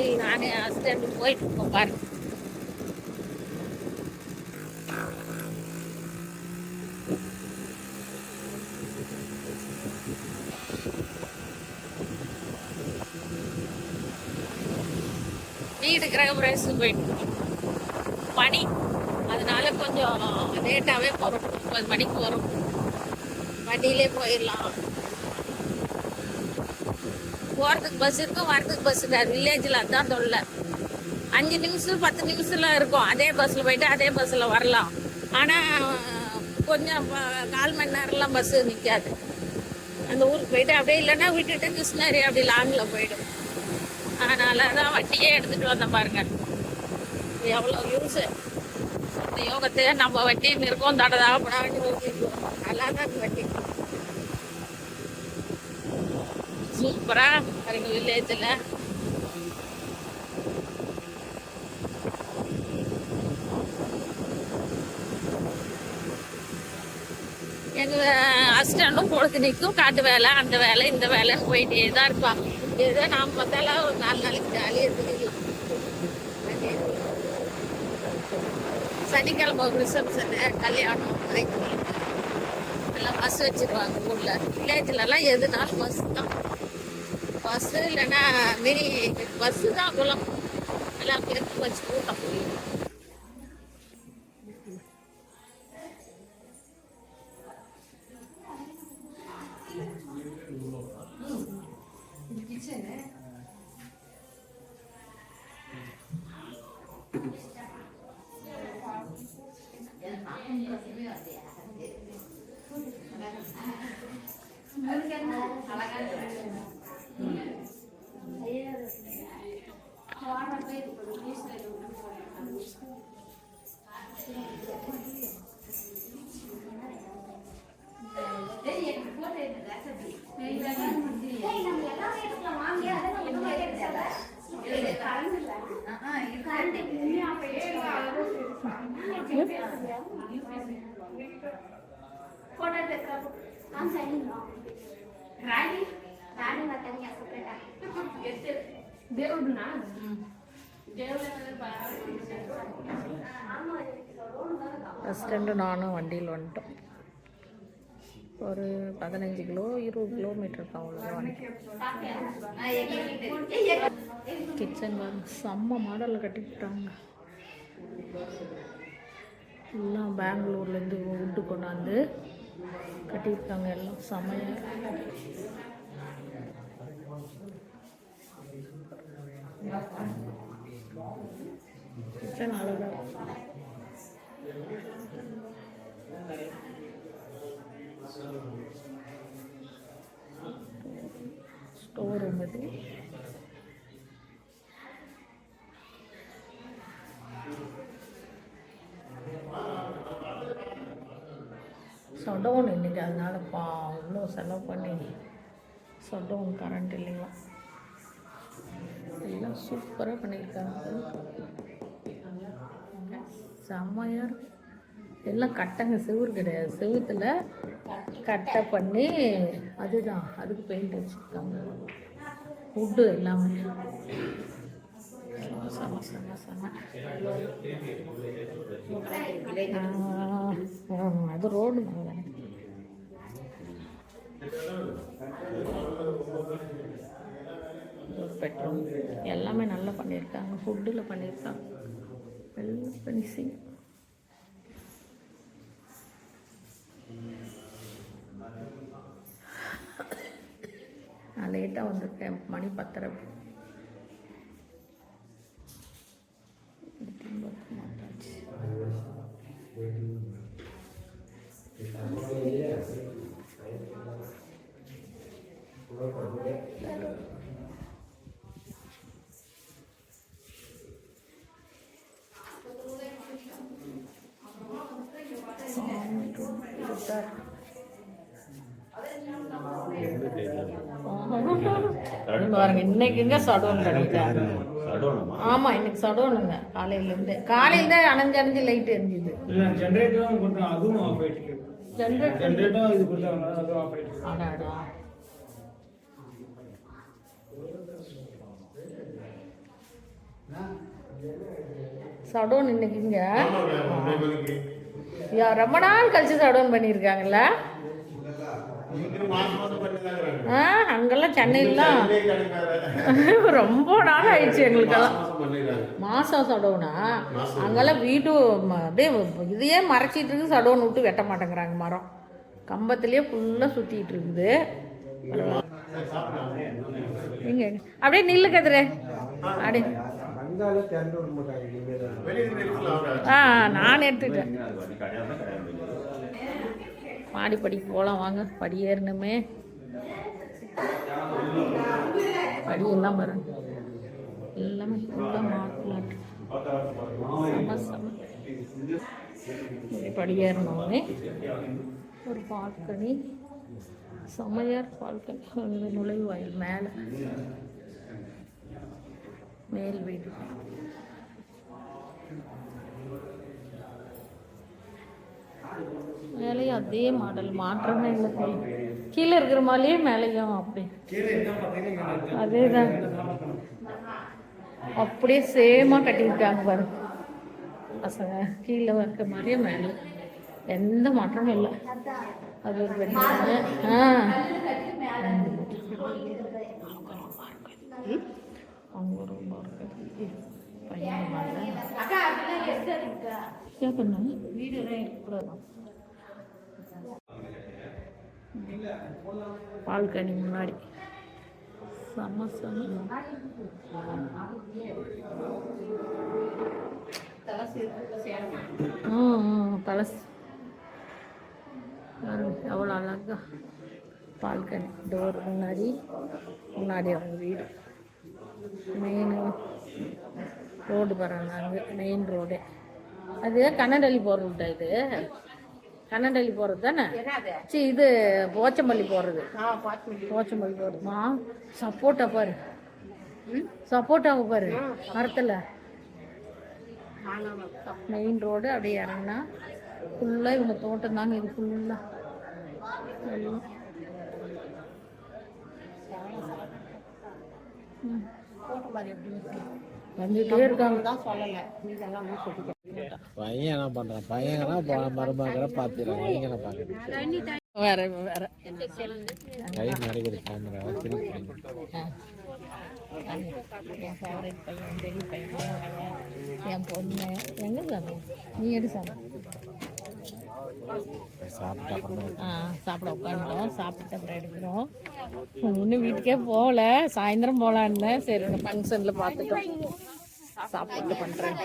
கிளம்பி நானே ஹஸ்பண்ட் போயிட்டு இருக்கோம் பாரு வீடு கிரகப்பிரவேசம் போயிட்டு பனி. அதனால கொஞ்சம் லேட்டாகவே போகிறோம் ஒன்பது மணிக்கு வரும். வண்டியிலே போயிடலாம். போகிறதுக்கு பஸ் இருக்கும் வரதுக்கு பஸ் இருக்காது வில்லேஜில் அதான் தொல்லை. அஞ்சு நிமிஷம் பத்து நிமிஷம்லாம் இருக்கும். அதே பஸ்ஸில் போயிட்டு அதே பஸ்ஸில் வரலாம். ஆனால் கொஞ்சம் கால் மணி நேரம்லாம் பஸ்ஸு நிற்காது அந்த ஊருக்கு போயிட்டு அப்படியே இல்லைன்னா விட்டுட்டு கிருஷ்ணகிரி அப்படி லாங்கில் போயிடும். அதனால தான் வட்டியே எடுத்துகிட்டு வந்தேன் பாருங்க. எவ்வளோ யூஸு இந்த யோகத்தையே நம்ம வட்டி இருக்கோம் தடதாக போட வேண்டிய நல்லா தான் வட்டி சூப்பராக பாருங்க வில்லேஜில் எங்கள் ஹஸ்பண்டும் பொழுது நிற்கும் காட்டு வேலை அந்த வேலை இந்த வேலை போயிட்டே தான் இருப்பாங்க ஏதோ நாம் பார்த்தாலும் ஒரு நாலு நாளைக்கு ஜாலியாக இருந்துக்கலாம் சனிக்கிழமை ஒரு ரிசப்ஷனு கல்யாணம் எல்லாம் பஸ் வச்சிருவாங்க ஊரில். வில்லேஜ்லலாம் எதுனாலும் பஸ் தான். பஸ்ஸு இல்லைன்னா மினி பஸ்ஸு தான் குளம் எல்லாம் பேருக்கு வச்சு கூட்டம் போயிடும். ಫೋಟೋ ఫోటో తెస్తాను நானும் வண்டியில் வந்துட்டோம். ஒரு பதினஞ்சு கிலோ இருபது கிலோமீட்டர் அவ்வளோதான் வந்துட்டோம் கிச்சன் செம்ம மாடலில் கட்டிக்கிட்டாங்க எல்லாம் பெங்களூர்லேருந்து விட்டு கொண்டாந்து கட்டியிருக்காங்க எல்லாம் செம்மையாக கிச்சன் அழகாக ஸ்டோர் ரூம் இது ஷட்டவுன் இன்னைக்கு அதனால பா அவ்வளோ செலவு பண்ணி ஷட்டவுன் கரண்ட் இல்லைங்களா எல்லாம் சூப்பராக பண்ணியிருக்காங்க. செம்மையாக இருக்கும் எல்லாம் கட்டங்க செவுரு கிடையாது. செவுத்தில் கட்டை பண்ணி அதுதான் அதுக்கு பெயிண்ட் வச்சுருக்காங்க. ஃபுட்டு எல்லாமே. அது ரோடு பெட்ரோல் எல்லாமே நல்லா பண்ணியிருக்காங்க. ஃபுட்டில் பண்ணியிருக்காங்க. எல்லாம் ஃபினிஷிங் நான் லேட்டாக வந்திருக்கேன். மணி பத்தரை. பத்து மாட்டாச்சு சாமி ரொம்ப இருட்டா இருக்கு. இது பாருங்க இன்னைக்குங்க சடோன் கிடைக்காது சடோனமா ஆமா இன்னைக்கு சடோனுங்க காலையில இருந்து. காலையில தான் அணைஞ்சு அணைஞ்சு லைட் எரிஞ்சுது. இல்ல ஜென்ரேட்டரும் கொடுத்தோம் அதுவும் ஆஃப் ஆயிட்டு இருக்கு ஜென்ரேட்டர் ஜென்ரேட்டரும் இது கொடுத்தாங்க அதுவும் ஆஃப் ஆயிட்டு இருக்கு அடாடா. சடோன் இன்னைக்கு இங்க? யா, ரொம்ப நாள் கழிச்சு சடோன் பண்ணியிருக்காங்கல்ல? ஆ அங்கெல்லாம் சென்னையிலாம் ரொம்ப நாள் ஆயிடுச்சு எங்களுக்கெல்லாம். மாசம் சடோனா அங்கெல்லாம் வீட்டு ம- அப்படியே இதையே மறைச்சிட்டு இருக்கு சடோன் விட்டு வெட்ட மாட்டேங்கிறாங்க மரம். கம்பத்திலேயே ஃபுல்லாக சுற்றிட்டு இருக்குது. அப்படியே நில்லு கதிரே. அப்படியே. ஆ நான் எடுத்துட்டேன் மாடி படிக்கு போகலாம் வாங்க. படி ஏறணுமே. படி எல்லாம் பாருங்க. எல்லாமே ஃபுல்லாக மாட்டு செம செம. படி ஒரு பால்கனி செமையார் பால்கனி நுழைவாயில் மேலே. மேல் வீடு. மேலேயும் அதே மாடல் மாற்றமே இல்லை. கீழே இருக்கிற மாதிரியே மேலேயும் அப்படி. அதே தான் அப்படியே சேமாக கட்டியிருக்காங்க பாரு. பசங்க கீழே இருக்க மாதிரியே மேலே. எந்த மாற்றமும் இல்லை. அது ஒரு பெட்ரூமு ஆ. அவங்க ரொம்ப பையன் பண்ண வீடு இருக்கக்கூடாது பால்கனி முன்னாடி. செம்ம செம்ம. பழசு எவ்வளோ அழகா. பால்கனி டோர் முன்னாடி முன்னாடி அவங்க வீடு. மெயின் ரோடு பாருங்க அங்கே மெயின் ரோடு அது கண்ணடலி போகிற இது? கண்ணடள்ளி போகிறது தானே? சரி இது போச்சம்பள்ளி போகிறது போச்சம்பள்ளி. போகிறதுமா சப்போட்டா பாரு. சப்போட்டாவை பாரு மரத்தில். மெயின் ரோடு அப்படியே இறங்கினா ஃபுல்லாக இவங்க தோட்டம் தாங்க இது ஃபுல்லாக வந்துட்டே இருக்காங்க. பையன் என்ன பண்றான்? பையனா மருமகளை பார்த்துறான் நீங்க என்ன பாக்குறீங்க வேற வேற கை கேமரா என் ஃபேவரட் பையன் பெரிய பையன் என் பொண்ணு. எங்கே சாமி? நீ எடு சாமி? சாப்பிட உட்காந்துட்டோம். சாப்பிட்டு அப்புறம் எடுக்கிறோம். இன்னும் வீட்டுக்கே போகல. சாயந்தரம் போகலான்னு சரி ஃபங்க்ஷனில் பார்த்துட்டோம் சாப்பிட்டு பண்ணுறேன்